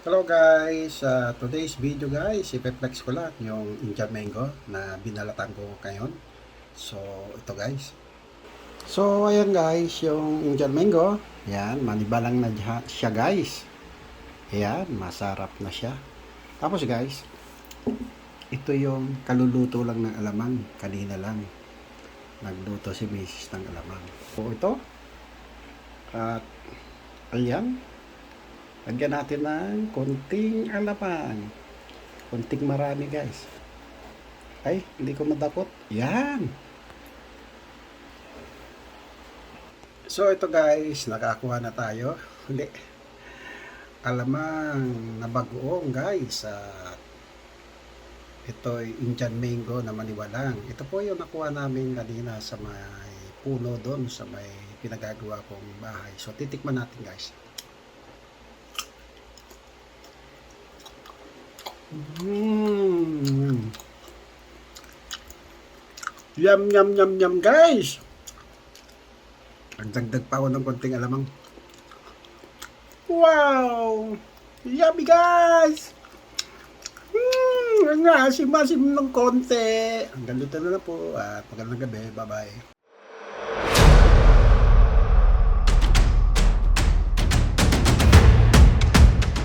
Hello guys, uh, today's video guys, ipeplex ko lang yung Indian mango na binalatan ko ngayon. So, ito guys. So, ayan guys, yung Indian mango. Ayan, manibalang na siya guys. Ayan, masarap na siya. Tapos guys, ito yung kaluluto lang ng alamang. Kanina lang. Nagluto si Mrs. ng alamang. So, ito. At, ayan, Lagyan natin ng konting alamang. Konting marami guys. Ay, hindi ko madakot. Yan. So ito guys, nakakuha na tayo. Hindi. Alamang na bagoong guys. At ito ay Indian mango na maniwalang. Ito po yung nakuha namin kanina sa may puno doon sa may pinagagawa kong bahay. So titikman natin guys. Mm. Yum, yum, yum, yum, guys! Nagdagdag pa ako ng konting alamang. Wow! Yummy, guys! Hmm, ang asim-asim ng konti. Hanggang dito na lang po at magandang gabi. Bye-bye.